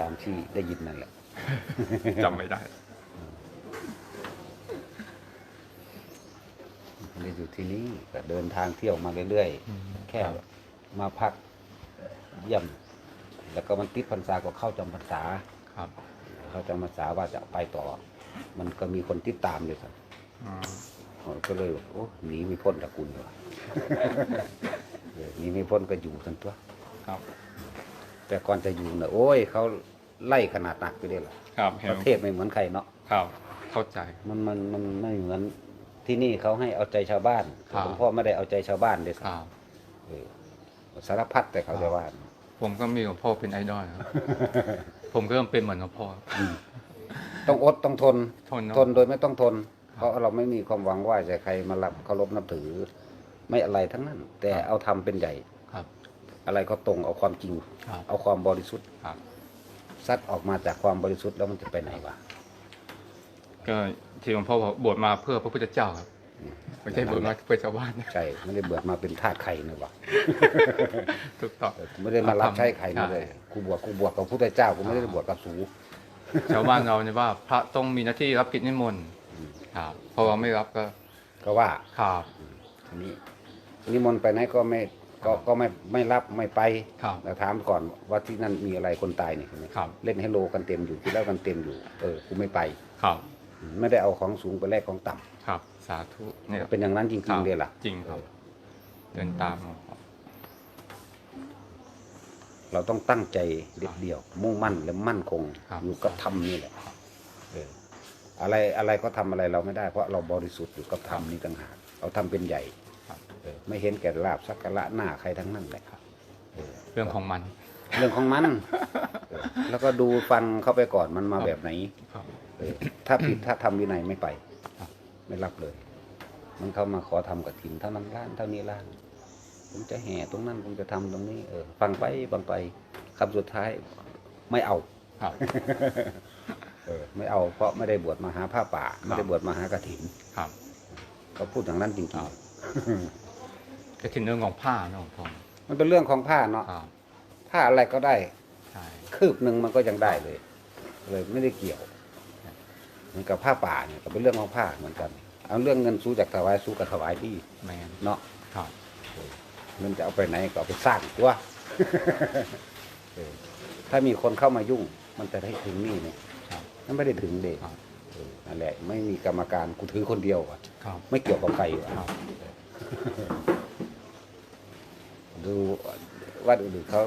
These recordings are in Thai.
ตามที่ได้ยินนั่นแหละจำไม่ได้ไม่ได้อยู่ที่นี่ก็เดินทางเที่ยวมาเรื่อยอืมๆแค่มาพักเยี่ยม แล้วก็มันติดพรรษาก็เข้าจำพรรษาครับ เข้าจำพรรษาว่าจะไปต่อ มันก็มีคนติดตามอยู่ครับอืมเออก็เลยบอกโอ้หนีไม่พ้นตระกูลเลยเออหนีไม่พ้นก็อยู่ทั้งตัวครับ แต่ก่อนจะอยู่นะโอ้ยเขาไล่ขนาดหนักไปเลยล่ะครับเห็ปนระเทศไม่เหมือนใครเนาะครับ เข้าใจ มันมันมันไม่เหมือนที่นี่เขาให้เอาใจชาวบ้านครับ หลวงพ่อไม่ได้เอาใจชาวบ้านเลยครับ เออสารพัดแต่เขาจะว่า ผมก็มีหลวงพ่อเป็นไอดอลครับ ผมก็ต้องเป็นเหมือนหลวงพ่อ ต้องอดต้องทน ทนเนอะทนโดยไม่ต้องทน เพราะเราไม่มีความหวังว่าจะใครมารับเคารพนับถือ ไม่อะไรทั้งนั้น แต่เอาทำเป็นใหญ่ครับ อะไรก็ตรงเอาความจริง ครับเอาความบริสุทธิ์ครับ ซัดออกมาจากความบริสุทธิ์แล้วมันจะไปไหนวะก็ที่หลวงพ่อบอกบวชมาเพื่อพระพุทธเจ้าครับไม่ใช่บวชมาเพื่อชาวบ้านใช่ไม่ได้เบิดมาเป็นทาสใครนะวะถูกต้อง ไม่ได้มารับใช้ใครนะใช่เลยกูบวชกูบวชกับพระพุทธเจ้ากูไม่ได้บวชกับสู ชาวบ้านเราเนี่ยว่า พระต้องมีหน้าที่รับกิจนิมนต์อืม ครับเพราะว่าไม่รับก็ก็ว่าครับ ทีนี้นิมนต์ไปไหนก็ไม่ ก็ก็ไม่ไม่รับไม่ไปครับแต่ถามก่อนว่าที่นั่นมีอะไรคนตายนี่เห็นไหมครับเล่นให้โลกันเต็มอยู่ที่แล้วกันเต็มอยู่ เออกูไม่ไป ครับไม่ได้เอาของสูงไปแลกของต่ำครับสาธุเนี่ยเป็นอย่างนั้นจคริบงๆเลยล่ะ จริงครับเดินตามหลวงพ่อเราต้องตั้งใจเด็ดเดี่ยว มุ่งมั่นและมั่นคง ครับ อยู่กับธรรมนี่แหละเอออะไรอะไรก็ทำอะไรเราไม่ได้เพราะเราบริสุทธิ์อยู่กับธรรมนี่ต่างหากเราทำเป็นใหญ่ครับเออ ไม่เห็นแก่ลาบสักการะหน้าใครทั้งนั้นเลยเออเรื่องของมัน เรื่องของมันเออแล้วก็ดูฟังเข้าไปก่อนมันมาแบบไหนครับเออถ้าผิดถ้าทำวินัยไม่ไปครับไม่รับเลย มันเข้ามาขอทำกับถินเท่านั้นล้านเท่านี้ล้านผมจะแห่ตรงนั้นผมจะทำตรงนี้เออฟังไปฟังไปคำสุดท้ายไม่เอาครับเออไม่เอาเพราะไม่ได้บวชมาหาผ้าป่า ไม่ได้บวชมาหากระถินครับเขาพูดอย่างนั้นจริงครับ ก็ถึงเรื่องของผ้าเนอะหลวงพ่อๆมันเป็นเรื่องของผ้าเนาะครับผ้าอะไรก็ได้ ใช่คืบหนึ่งมันก็ยังได้เลย เลยไม่ได้เกี่ยวเหมือนกับผ้าป่าเนี่ยก็เป็นเรื่องของผ้าเหมือนกัน เอาเรื่องเงินสู้จากถวายสู้กับถวายที่แมนเนาะครับเงินจะเอาไปไหนก็เอาไปสร้างตัว เออถ้ามีคนเข้ามายุ่ง มันจะได้ถึงนี่เนี่ยครับนั่นไม่ได้ถึงเด็กครับ นั่นแหละ ไม่มีกรรมการกูถือคนเดียวอะครับ ไม่เกี่ยวกับใครอะครับ ดูวัดอื่นๆเขา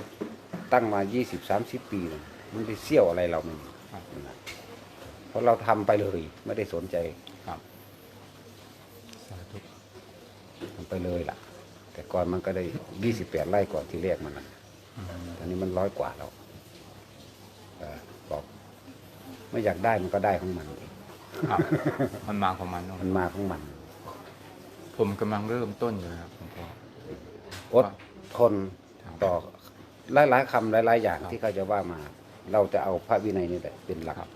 ตั้งมา20 30ปีน่ะมันไปเสี่ยวอะไรเราไม่มีครับเพราะเราทำไปเลยไม่ได้สนใจครับสาธุทำไปเลยล่ะ แต่ก่อนมันก็ได้28ไร่ก่อนที่แรกมันนะอืมตอนนี้มันร้อยกว่าแล้วเออบอกไม่อยากได้มันก็ได้ของมันเองครับมันมาของมันเนอะมันมาของมัน ผมกำลังเริ่มต้นอยู่นะครับหลวงพ่ออด ทนครับต่อหลายๆคำหลาย ๆ อย่างครับที่เขาจะว่ามา เราจะเอาพระวินัยนี่แหละเป็นหลักครับ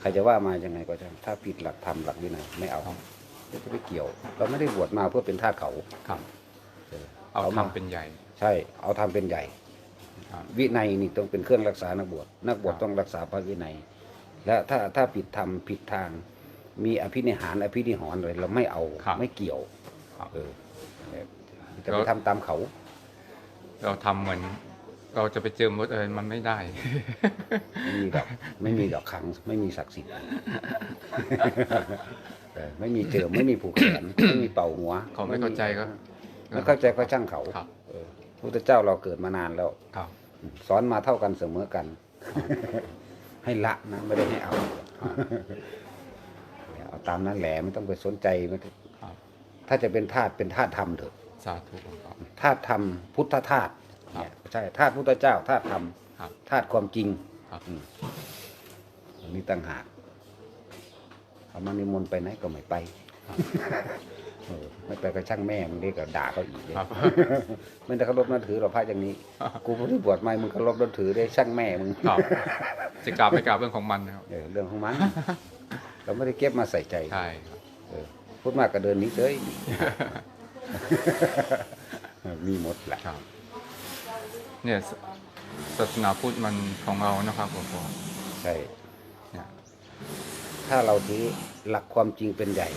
ใครจะว่ามายังไงก็ช่างถ้าผิดหลักธรรมหลักวินัยไม่เอาครับไม่จะไปเกี่ยว เราไม่ได้บวชมาเพื่อเป็นทาสเขาครับเออเอามาทำเป็นใหญ่ ใช่ เอาทำเป็นใหญ่ครับวินัยนี่ต้องเป็นเครื่องรักษานักบวชนักบวชครับต้องรักษาพระวินัย และถ้าถ้าผิดธรรมผิดทาง มีอภินิหารอภินิหรณ์อะไรเราไม่เอาครับไม่เกี่ยวครับเออจะไปทำตามเขา เราทำเหมือน เราจะไปเจิมรถเออมันไม่ได้ ไม่มีดอกไม่มีดอกขังไม่มีศักดิ์สิทธิ์เออไม่มีเจิมไม่มีผูกแขน ไม่มีเป่าหัวเขาไม่เข้าใจก็ ไม่เข้าใจก็ช่างเขาครับ เออพระพุทธเจ้าเราเกิดมานานแล้ว ครับ สอนมาเท่ากันเสมอกัน ให้ละนะไม่ได้ให้เอาเอาตามนั้นแหละไม่ต้องไปสนใจไม่ต้องครับ ถ้าจะเป็นธาตุเป็นธาตุธรรมเถอะ สาธุหลวงพ่อ ธาตุธรรมพุทธธาตุครับเนี่ยใช่ธาตุพุทธเจ้าธาตุธรรมครับธาตุความจริงครับอืมอันนี้ต่างหากเอามานิมนต์ไปไหนก็ไม่ไปครับเออไม่ไปก็ช่างแม่มันเรียกก็ด่าเขาอีกเลยครับ ไม่ได้เคารพนับถือหรอกพระอย่างนี้ กูไม่ได้บวชไม่มึงเคารพนับถือได้ช่างแม่มึงครับจะกราบไม่กราบเรื่องของมันนะครับเออเรื่องของมัน เราไม่ได้เก็บมาใส่ใจ ใช่ครับ เออพูดมากก็เดินหนี้เฉย มีหมดแหละครับเนี่ยสศาสนาพุทธมันของเรานะครับหลวงพ่อใช่เนี่ย ถ้าเราถือหลักความจริงเป็นใหญ่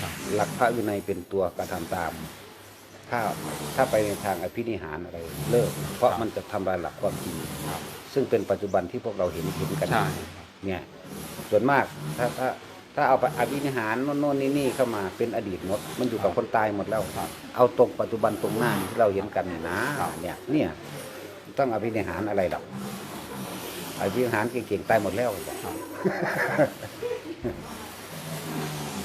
ครับ หลักพระวินัยเป็นตัวกระทำตาม ถ้าถ้าไปในทางอภินิหารอะไรเลิก เพราะมันจะทำลายหลักความจริง ครับซึ่งเป็นปัจจุบันที่พวกเราเห็นเห็นกัน ใช่ เนี่ยส่วนมากถ้าถ้า ถ้าเอาไปอภินิหารโน่นโน่นนี่นี่เข้ามาเป็นอดีตหมด มันอยู่กับคนตายหมดแล้วครับเอาตรงปัจจุบันตรงหน้าที่เราเห็นกันเนี่ยนะครับเนี่ยเนี่ยต้องอภินิหารอะไรหรอกอภินิหารเก่งๆตายหมดแล้วครับ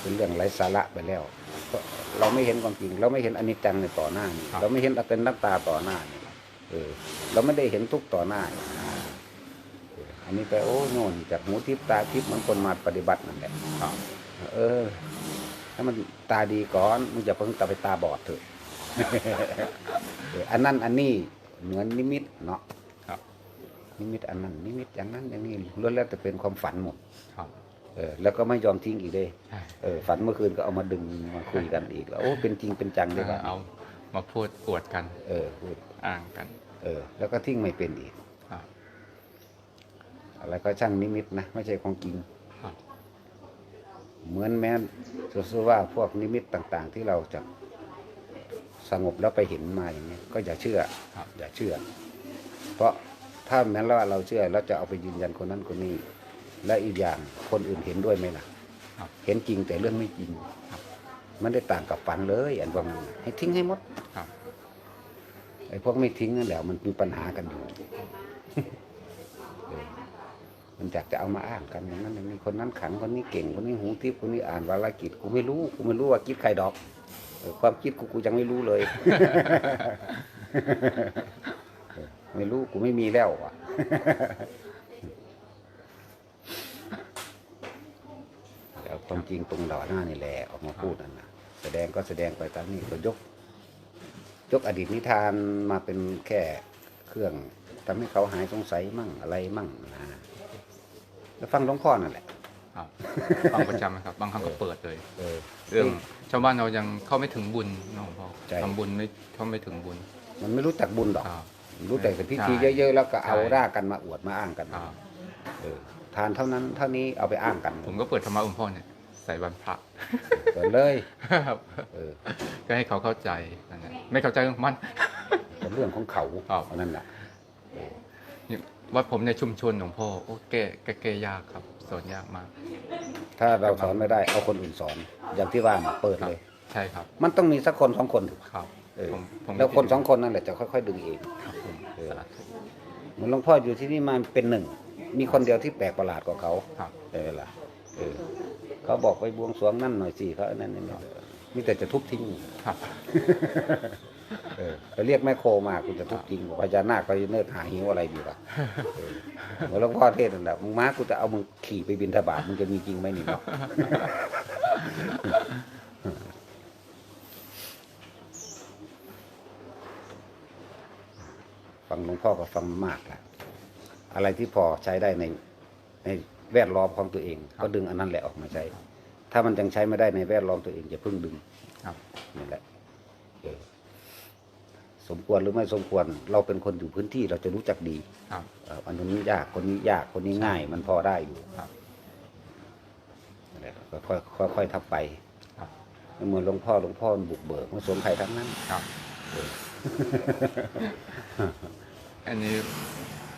เป็นเรื่องไร้สาระไปแล้วเพราะเราไม่เห็นความจริง เราไม่เห็นอนิจจังในต่อหน้านี่ครับเราไม่เห็นอเป็นนักตาต่อหน้านี่เออ เราไม่ได้เห็นทุกข์ต่อหน้านี่เอออันนี้ไปโอ้โน่นจากหูทิพย์ตาทิพย์เหมันคนมาปฏิบัตินั่นแหละ ครับ เออถ้ามันตาดีก่อนมึงจะเพิ่งตาไปตาบอดเถอะเอออันนั้นอันนี้เหมือนนิมิตเนาะครับ นิมิตอันนั้นนิมิตอย่างนั้นอย่างนี้ล้วนแล้วแต่เป็นความฝันหมดครับ เออ แล้วก็ไม่ยอมทิ้งอีกเลยใช่เออ ฝันเมื่อคืนก็เอามาดึงมาคุยกันอีกแล้วโอ้เป็นจริงเป็นจังด้วยกันเอา มาพูดอวดกัน เออพูดอ้างกัน เออ แล้วก็ทิ้งไม่เป็นอีกครับอะไรก็ช่างนิมิตนะไม่ใช่ของจริงครับ เหมือนแม้สู้ๆว่าพวกนิมิตต่าง ๆ ที่เราจะสงบแล้วไปเห็นมาอย่างนี้ยก็อย่าเชื่อครับอย่าเชื่อ เพราะถ้าแม้ว่าเราเชื่อแล้วจะเอาไปยืนยันคนนั้นคนนี้ และอีกอย่างคนอื่นเห็นด้วยไหมล่ะครับเห็นจริงแต่เรื่องไม่จริงครับมันได้ต่างกับฝันเลยอันว่ามันให้ทิ้งให้หมดครับไอ้พวกไม่ทิ้งนั่นแหละมันมีปัญหากันอยู่เออ มันอยากจะเอามาอ้างกันอย่างนั้นอย่างนี้คนนั้นขังคนนี้เก่งคนนี้หูทิพย์คนนี้อ่านวาลกิจกูไม่รู้กูไม่รู้ว่าคิดใครดอกความคิดกูกูยังไม่รู้เลย ไม่รู้กูไม่มีแล้วอะแล้วความจริงตรงหล่าหน้านี่แหละออกมาพูดนั่นนะแสดงก็แสดงไปตามนี้ก็ยก ยกอดีตนิทานมาเป็นแค่เครื่องทำให้เขาหายสงสัยมั่งอะไรมั่งนะ แล้วฟังหลวงพ่อนั่นแหละครับฟังประจำนะครับ บางครั้งก็เปิดเลย เออ เรื่องชาวบ้านเรายังเข้าไม่ถึงบุญนะหลวงพ่อใช่ ทำบุญไม่เข้าไม่ถึงบุญมันไม่รู้จักบุญหรอก ครับ รู้แต่พิธีใช่เยอะๆแล้วก็เอาใช่ ร่ากันมาอวดมาอ้างกันครับเออทานเท่านั้นเท่านี้เอาไปอ้างกันผมก็เปิดธรรมะหลวงพ่อเนี่ยใส่วันพระเปิดเลยครับเออก็ให้เขาเข้าใจนั่นแหละไม่เข้าใจเรื่องมัน เป็นเรื่องของเขาครับเอานั่นแหละ วัดผมในชุมชนหลวงพ่อโอ้แก้แก้แก้ยากครับสอนยากมาก ถ้าเราสอนไม่ได้เอาคนอื่นสอน อย่างที่ว่าน่ะเปิดครับเลย ใช่ครับ มันต้องมีสักคนสองคนครับเออผมผมแล้วคนสองคนนั่นแหละจะค่อย ๆ ดึงเองครับผมเออสาธุเหมือนหลวงพ่ออยู่ที่นี่มาเป็นหนึ่ง มีคนเดียวที่แปลกประหลาดกว่าเขาครับเออล่ะเออเขาบอกไปบวงสรวงนั่นหน่อยสิเขาอันนั้นนี่มีแต่จะทุบทิ้งครับ เออไปเรียกแม่โคมาคุณจะทุบทิ้งพญานาคไปเนิร์หาหิวอะไรดีวะเออเหมือนหลวงพ่อเทศนั่นแหละมึงม้ากูจะเอามึงขี่ไปบินทบาทมึงจะมีจริงไหมนี่เนาะฟังหลวงพ่อก็ฟังมากแหละอะไรที่พอใช้ได้ในในแวดล้อมของตัวเอง ก็ดึงอันนั้นแหละออกมาใช้ ถ้ามันยังใช้ไม่ได้ในแวดล้อมตัวเองอย่าเพิ่งดึงครับนี่แหละเออ สมควรหรือไม่สมควร เราเป็นคนอยู่พื้นที่เราจะรู้จักดีครับ เอ่ออันนี้ยากคนนี้ยากคนนี้ง่าย มันพอได้อยู่ครับนั่นแหละก็ค่อยค่อยค่อยทำไปครับ เหมือนหลวงพ่อหลวงพ่อบุกเบิกมาสวมไข่ทั้งนั้น ครับ อันนี้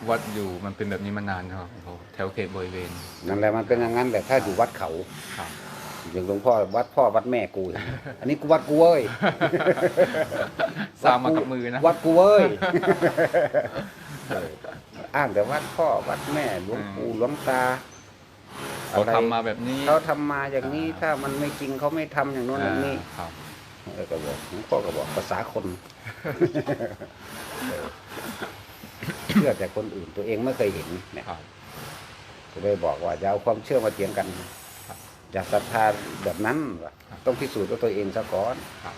วัดอยู่มันเป็นแบบนี้มานานนะครับหลวงพ่อแถวเขตบริเวณนั่นแหละมันเป็นอย่างนั้นแหละถ้าอยู่วัดเขา ครับ อย่างหลวงพ่อวัดพ่อวัดแม่กูอย่างนี้อันนี้กูวัดกูเว้ยสร้างมากับมือนะ วัดกูเว้ยเอออ้างแต่วัดพ่อวัดแม่หลวงปู่หลวงตาเขาอะไรทำมาแบบนี้เขาทำมาอย่างนี้อ่าถ้ามันไม่จริงเขาไม่ทำอย่างโน้นอย่างนี้ครับเออก็บอกหลวงพ่อก็บอกภาษาคนเออเชื่อแต่คนอื่นตัวเองไม่เคยเห็นเนี่ยครับก็เลยบอกว่าอย่าเอาความเชื่อมาเถียงกันครับ อย่าศรัทธาแบบนั้นว่ะครับต้องพิสูจน์ด้วยตัวเองซะก่อนครับ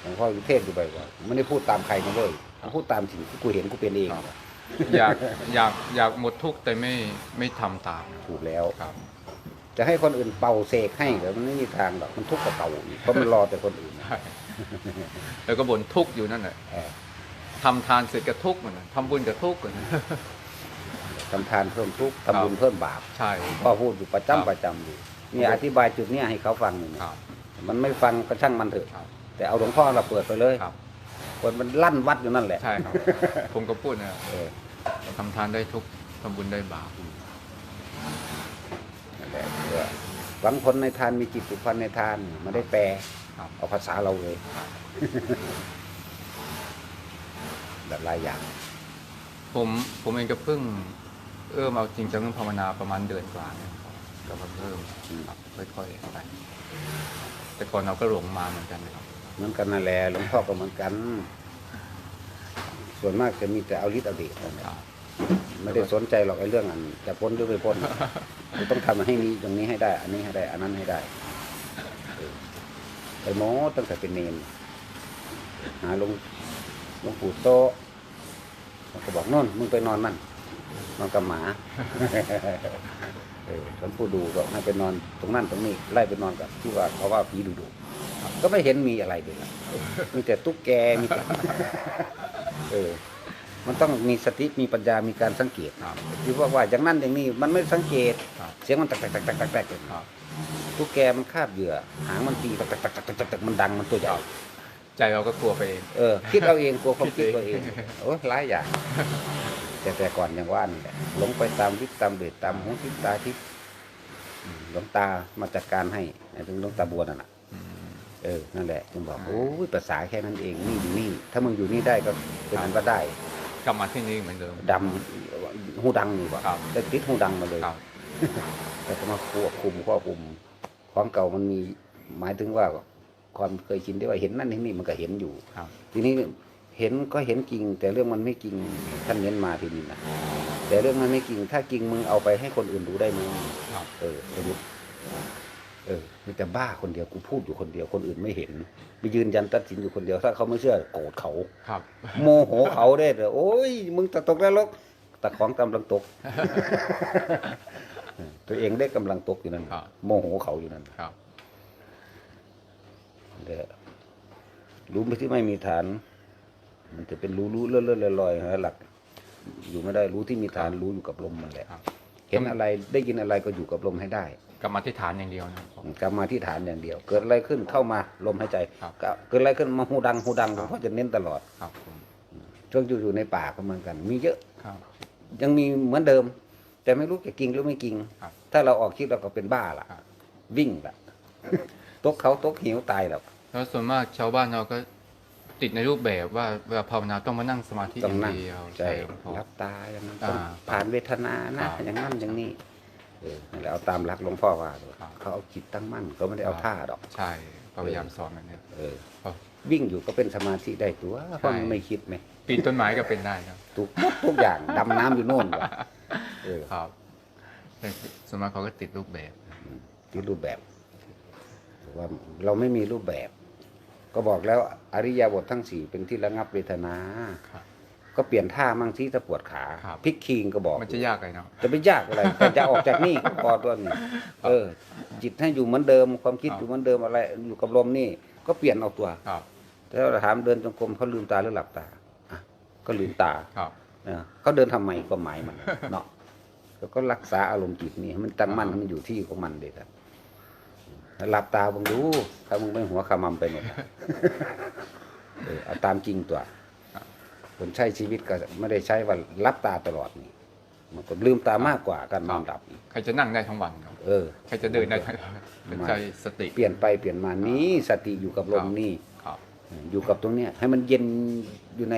หลวงพ่ออยู่เทศอยู่บ่อยๆไม่ได้พูดตามใครนะเว้ยผมพูดตามสิ่งที่กูเห็นกูเป็นเองครับอยากอยากอยากหมดทุกข์แต่ไม่ไม่ทำตามถูกแล้วครับ จะให้คนอื่นเป่าเสกให้เหรอมันไม่มีทางหรอกมันทุกข์กับเป่าอีกเพราะมันรอแต่คนอื่นใช่แล้วก็บ่นทุกข์อยู่นั่นแหละเออทำทานเสร็จก็ทุกข์เหมือนกันทำบุญก็ทุกข์เหมือนกันทำทานเพิ่มทุกข์ทำบุญเพิ่มบาปใช่พ่อพูดอยู่ประจำครับประจำอยู่ เนี่ยอธิบายจุดเนี้ยให้เขาฟังหนึ่งครับมันไม่ฟังก็ช่างมันเถอะ ครับแต่เอาหลวงพ่อเราเปิดไปเลยครับคนมันลั่นวัดอยู่นั่นแหละ ใช่ครับ ผมก็พูดนะเออทำทานได้ทุกข์ทำบุญได้บาป นั่นแหละเพื่อหวังผลในทานมีจิตผูกพันในทานไมาได้แปลครับ เอาภาษาเราเลย แบบหลายอย่าง ผมผมเองก็เพิ่งเริ่มเอาจริงจังเรื่องภาวนาประมาณเดือนกว่าเนี่ยครับ ก็มาเริ่มครับค่อยๆไปแต่ก่อนเราก็หลงมาเหมือนกันนะครับเหมือนกันนั่นแหละหลวงพ่อก็เหมือนกัน ส่วนมากจะมีแต่เอาลิดเอาเดชนั่นแหละครับไม่ได้สนใจหรอกไอ้เรื่องอันจะพ้นหรือไม่พ้นกูต้องทำให้นี้ตรงนี้ให้ได้ อันนี้ให้ได้ อันนั้นให้ได้เออไปโม้ตั้งแต่เป็นเนนหาหลวงหลวงปู่โตะมันก็บอกนนมึงไปนอนมันนอนกับหมา เออหลวงปู่ดูบอกให้ไปนอนตรงนั้นตรงนี้ไล่ไปนอนกับที่ว่าเขาว่าผีดุดุก็ไม่เห็นมีอะไรเลยนะมีแต่ตุ๊กแกมีแต่เออ มันต้องมีสติมีปัญญามีการสังเกตครับที่ว่าว่าอย่างนั้นอย่างนี้มันไม่สังเกตครับเสียงมันตักตักตักตักตักตักครับตุ๊กแกมันคาบเหยื่อ หางมันตีตักตักตักตักตักตักมันดังมันตัวใหญ่ใจเราก็กลัวไปเองเออคิดเอาเองกลัวความคิคิดดเองตัวเองโอ้ยหลายอย่าง แต่แต่ก่อนอย่างว่านี่แหละหลงไปตามวิตตามเดชตามหูทิพตาทิพอืมหลวงตามาจัดการให้ไอ้ถึงหลวงตาบัวนั่นน่ะอืมเออ นั่นแหละจึงบอกโอ้ยภาษาแค่นั้นเองนี่อยู่นี่ ถ้ามึงอยู่นี่ได้ก็เป็นอันว่าได้กลับมาที่นี่เหมือนเดิมดำหูดังนี่บ่ครับได้ติดหูดังมาเลยครับแต่ก็มาควบคุมควบคุมของเก่ามันมีหมายถึงว่าความเคยชินที่ว่าเห็นนั่นเห็นนี่มันก็เห็นอยู่ครับทีนี้ เห็นก็เห็นจริงแต่เรื่องมันไม่จริงท่านเน้นมาทีนี้นะแต่เรื่องมันไม่จริงถ้าจริงมึงเอาไปให้คนอื่นดูได้ไหมครับเออสมมติเออมีแต่บ้าคนเดียวกูพูดอยู่คนเดียวคนอื่นไม่เห็นไปยืนยันตัดสินอยู่คนเดียวถ้าเขาไม่เชื่อโกรธเขาครับ โมโหเขาได้เลยโอ้ยมึงตะตกแล้วลกแต่ของกำลังตก ตัวเองได้กำลังตกอยู่นั่นครับโมโหเขาอยู่นั่นครับเด้อรู้ไม่ที่ไม่มีฐาน มันจะเป็นรู้รู้เลื่อนเลื่อนลอยๆหาหลัก อยู่ไม่ได้รู้ที่มีฐานรู้อยู่กับลมมันแหละครับเห็นอะไรได้ยินอะไรก็อยู่กับลมให้ได้กลับมาที่ฐานอย่างเดียวนะครับกลับมาที่ฐานอย่างเดียว เกิดอะไรขึ้นเข้ามาลมหายใจครับก็เกิดอะไรขึ้นมาหูดังหูดังครับเพราะจะเน้นตลอดครับผมช่วงอยู่ในป่าก็เหมือนกัน มีเยอะครับยังมีเหมือนเดิม แต่ไม่รู้จะกิงหรือไม่กิงครับถ้าเราออกคิดเราก็เป็นบ้าละครับวิ่งละตกเขาตกหิวตายแล้วแล้วส่วนมากชาวบ้านเราก็ ติดในรูปแบบว่าเวลาภาวนาต้องมานั่งสมาธิอต้องย่างนั่งเดียวใช่หลวงพ่อรับตาอย่างนั้นอ่าต้องผ่านเวทนานะครับอย่างนั้นอย่างนี้เออนั่นแหละเอาตามหลักหลวงพ่อว่าเลยครับเขาเอาจิตตั้งมั่นเขาไม่ได้เอาท่าดอก ใช่พยายามสอนแบบนี้เออครับวิ่งอยู่ก็เป็นสมาธิได้ตัวเพราะมันไม่คิดไหมปีนต้นไม้ก็เป็นได้ครับทุกทุกอย่างดำน้ำอยู่โน่นว่ะเออครับแต่ส่วนมากเขาก็ติดรูปแบบที่รูปแบบว่าเราไม่มีรูปแบบ ก็บอกแล้วอริยบททั้งสี่เป็นที่ระงับเวทนาครับก็เปลี่ยนท่ามั่งที่ถ้าปวดขาครับพลิกคิงก็บอกมันจะยากเลยเนาะจะไปยากอะไรแต่จะออกจากนี่ก็พอตัวนี้เออ จิตให้อยู่เหมือนเดิม ความคิดครับอยู่เหมือนเดิมอะไร อยู่กับลมนี่ ก็เปลี่ยนเอาตัวครับแต่เราถามเดินจงกรมเขาลืมตาหรือหลับตาอะก็ลืมตาครับเออเขาเดินทำไมก็หมายมันเนาะแล้วก็รักษาอารมณ์จิตนี่ให้มันตั้งมั่นให้มันอยู่ที่ของมันเด็ดอะแล้ว หลับตาบังดูถ้ามึงไม่หัวขมำไปหมดอะเออเอาตามจริงตัวครับคนใช้ชีวิตก็ไม่ได้ใช้ว่ารับตาตลอดนี่ มันก็ลืมตามากกว่าการนอนหลับอีกใครจะนั่งได้ทั้งวันครับ เออใครจะเดินได้ทั้งวันเป็นใจสติ เปลี่ยนไปเปลี่ยนมานี้สติอยู่กับลมครับนี่ครับอยู่กับตรงเนี้ย ให้มันเย็นอยู่ใน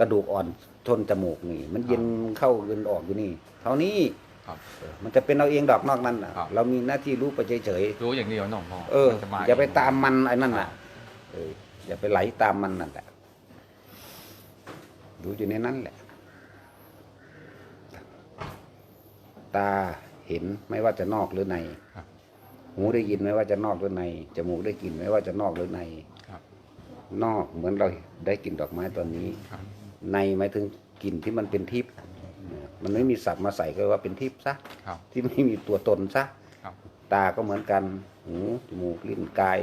กระดูกอ่อนทนจมูกนี่ มันเย็นเข้าเย็นออกอยู่นี่ เท่านี้ ครับเออมันจะเป็นเราเองดอกนอกนั้นน่ะครับ เรามีหน้าที่รู้ไปเฉยรู้อย่างเดียวน้องพ่อๆเออ มันจะมาอย่าไปตามมันไอ้นั่นครัน่ะบเอออย่าไปไหลตามมันนั่นแหละดูอยู่ในนั้นแหละ ตาเห็นไม่ว่าจะนอกหรือใน ครับ หูได้ยินไม่ว่าจะนอกหรือในจมูกได้กลิ่นไม่ว่าจะนอกหรือใน ครับ นอกเหมือนเราได้กลิ่นดอกไม้ตอนนี้ ครับ ในหมายถึงกลิ่นที่มันเป็นทิพย์ มันไม่มีศัพท์มาใส่ก็ว่าเป็นทิพย์ซะครับ ที่ไม่มีตัวตนซะครับ ตาก็เหมือนกันหูจมูกลิ้นกาย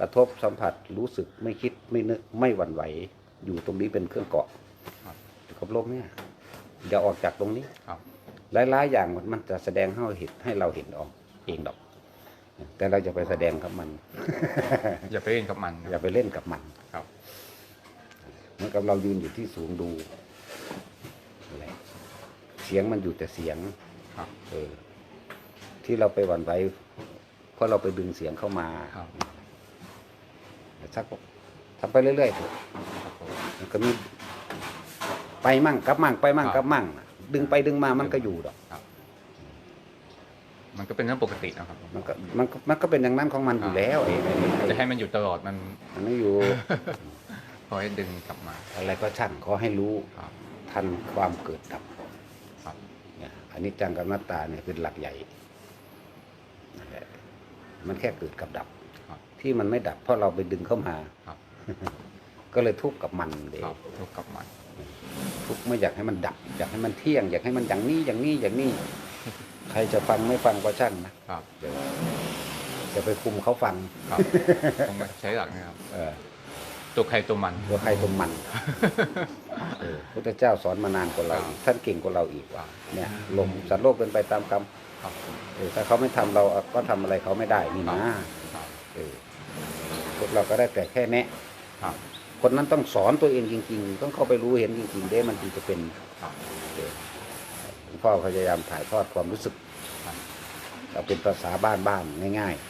กระทบสัมผัสรู้สึกไม่คิดไม่นึกไม่หวั่นไหว อยู่ตรงนี้เป็นเครื่องเกาะครับ อยู่กับลมเนี่ยอย่าออกจากตรงนี้ ครับ หลายๆอย่างมันมันจะแสดงให้เราเห็นให้เราเห็นออกเองดอก แต่เราจะไปแสดงกับมัน อย่าไปเล่นกับมันอย่าไปเล่นกับมันครับ เหมือนกับเรายืนอยู่ที่สูงดูอะไรเสียงมันอยู่แต่เสียงครับ เออ ที่เราไปหวั่นไหวเพราะเราไปดึงเสียงเข้ามาครับ สักทำไปเรื่อยๆเถอะครับผมมันก็มีไปมั่งกลับมั่งไปมั่งครับกลับมั่งน่ะดึงไปดึงมามันก็อยู่ดอกครับมันก็เป็นเรื่องปกตินะครับ มันก็มันก็มันก็เป็นอย่างนั้นของมันอยู่แล้วไอ้ไอ้ไอ้จะให้มันอยู่ตลอดมันมันไม่อยู่ พอให้ดึงกลับมา อะไรก็ช่างขอให้รู้ครับ ทันความเกิดดับครับเนี่ยอันนี้จังกับหน้าตาเนี่ยคือหลักใหญ่นั่นแหละมันแค่เกิดกับดับครับ ที่มันไม่ดับเพราะเราไปดึงเข้ามาครับก็เลยทุกข์กับมันเด็ครับทุกข์กับมัน ทุกข์ไม่อยากให้มันดับ อยากให้มันเที่ยง อยากให้มันอย่างนี้อย่างนี้อย่างนี้ ใครจะฟังไม่ฟังก็ช่างนะครับเดี๋ยวจะไปคุมเขาฟังครับผมก็ใช้หลักนะครับเออ ตัวใครตัวมัน ตัวใครตัวมันเออพุทธเจ้าสอนมานานกว่าเราอีกท่านเก่งกว่าเราอีกว่าเนี่ยลมสัตว์โลกเป็นไปตามกรรมครับเออถ้าเขาไม่ทำเราก็ทำอะไรเขาไม่ได้นี่นะครับเออพวกเราก็ได้แต่แค่แนะครับคนนั้นต้องสอนตัวเองจริง ๆ ต้องเข้าไปรู้เห็นจริงๆเด้มันจึงจะเป็นครับเออหลวงพ่อพยายามถ่ายทอดความรู้สึกครับเราเป็นภาษาบ้านๆง่ายค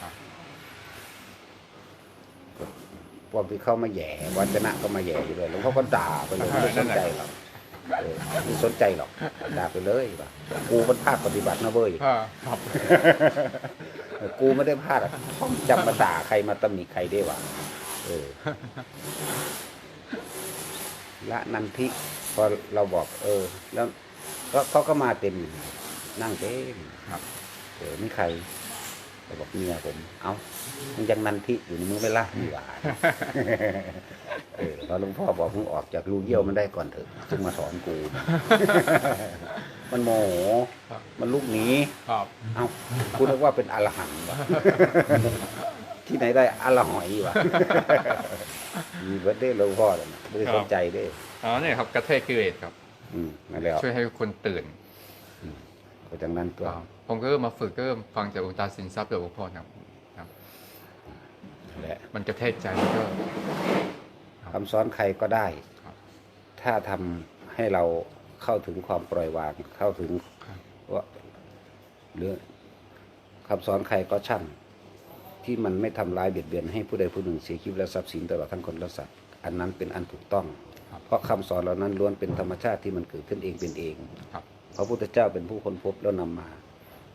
รับๆ พวกที่เข้ามาแหย่วัจนะก็มาแหย่อยู่เลยหลวงพ่อก็ด่าไปเลยไม่ได้สนใจหรอกเออไม่สนใจหรอกด่าไปเลยว่ากูมันภาคปฏิบัตินะเว้ยครับกูไม่ได้พลาดอะจำมาด่าใครมาตำหนิใครได้วะเออละนันทิพอเราบอก เออ แล้วก็เขาก็มาเต็มนั่งเต็มครับ เออนี่ใคร เราบอกเมียผม เอ้ามึงยังนันทิอยู่นี่มึงไม่ละดีกว่าเออพอหลวงพ่อบอกมึงออกจากรูเยี่ยวมันได้ก่อนเถอะจึงมาสอนกู มันโมโหครับมันลุกหนีครับเอ้าคุณนึกว่าเป็นอรหันต์วะที่ไหนได้อรหอยวะมีเบิร์ดเด้หลวงพ่อเลยนะไม่ได้สนใจเด้อ๋อเนี่ยครับกระเทยกิเลสครับ อืมนั่นแหละช่วยให้คนตื่นก็จากนั้นตัวครับ ผมก็เริ่มมาฝึกก็เริ่มฟังจากองค์ตาสินทรัพย์จากหลวงพ่อครับครับนั่นแหละมันกระเทยใจมันก็คำสอนใครก็ได้ครับถ้าทำให้เราเข้าถึงความปล่อยวางเข้าถึงครับว่าหรือคำสอนใครก็ช่างที่มันไม่ทำร้ายเบียดเบียนให้ผู้ใดผู้หนึ่งเสียชีวิตและทรัพย์สินตลอดทั้งคนและสัตว์อันนั้นเป็นอันถูกต้องครับเพราะคำสอนเหล่านั้นล้วนเป็นธรรมชาติที่มันเกิดขึ้นเองเป็นเองครับพระพุทธเจ้าเป็นผู้ค้นพบแล้วนำมา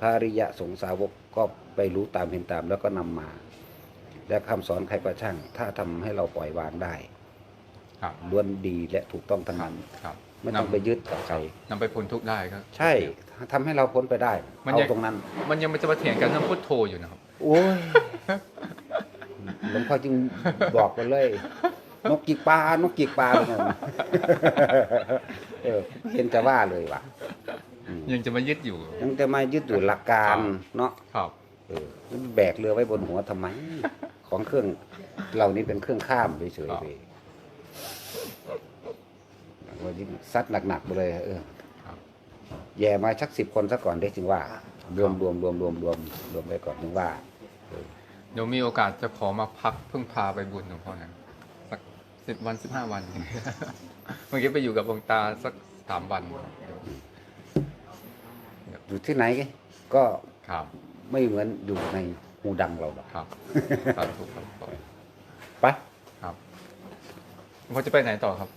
พระอริยะสงฆ์สาวกก็ไปรู้ตามเห็นตามแล้วก็นำมา และคำสอนใครก็ช่าง ถ้าทำให้เราปล่อยวางได้ครับล้วนดีและถูกต้องทั้งครับนั้นครับไม่ต้องไปยึดกับใครนำไปพ้นทุกข์ได้ครับ ใช่ทำให้เราพ้นไปได้มันเอายังตรงนั้น มันยังไม่จะมาเถียงกันเรื่องพุทโธอยู่นะครับโอ้ยหลวงพ่อจึงบอกไปเลย นกจิกปลานกจิกปลาเลยนะเออเห็นจะว่าเลยว่ะอืม ยังจะมายึดอยู่ ยังจะมายึดอยู่หลักการเนาะครับเออแล้วแบกเรือไว้บนหัวทำไม ของเครื่องเหล่านี้เป็นเครื่องข้ามเฉยๆไปวันนี้ซัดหนักๆไปเลย เออครับแย่มาชักสิบคนซะก่อนได้จึงว่า รวมรวมรวมรวมรวมรวมไปก่อนถึงว่าเดี๋ยวมีโอกาสจะขอมาพักเพิ่งพาไปบุญหลวงพ่อนะสักสิบวันสิบห้าวันเมื่อกี้ไปอยู่กับองค์ตาสักสามวัน อยู่ที่ไหนก็ครับไม่เหมือนอยู่ในหูดังเราหรอกครับสาธุครับไปครับหลวงพ่อจะไปไหนต่อครับ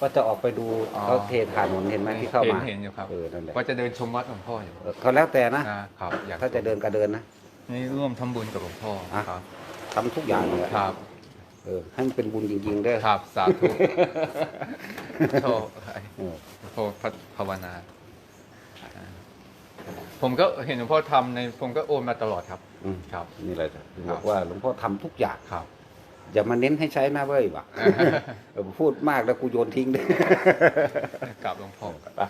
ก็จะออกไปดูอ๋อ เขาเทถานนเห็นไหมที่เข้ามาเห็นอยู่ครับเออนั่นแหละว่าจะเดินชมวัดหลวงพ่ออยู่เออเขาแล้วแต่นะนะครับ อยากถ้าจะเดินก็เดินนะ นี่ร่วมทำบุญกับหลวงพ่ออะ ครับ ทำทุกอย่างเลยอะครับเออให้มันเป็นบุญจริงๆเด้อครับสาธุโชคเออโทษภาวนา ผมก็เห็นหลวงพ่อทำในผมก็โอนมาตลอดครับ อืมครับ นี่อะไรจ้ะถึงครับบอกว่าหลวงพ่อทำทุกอย่างครับ อย่ามาเน้นให้ใช้หน้าเว้ยว่ะ เออพูดมากแล้วกูโยนทิ้งด้วยกราบหลวงพ่อ ไป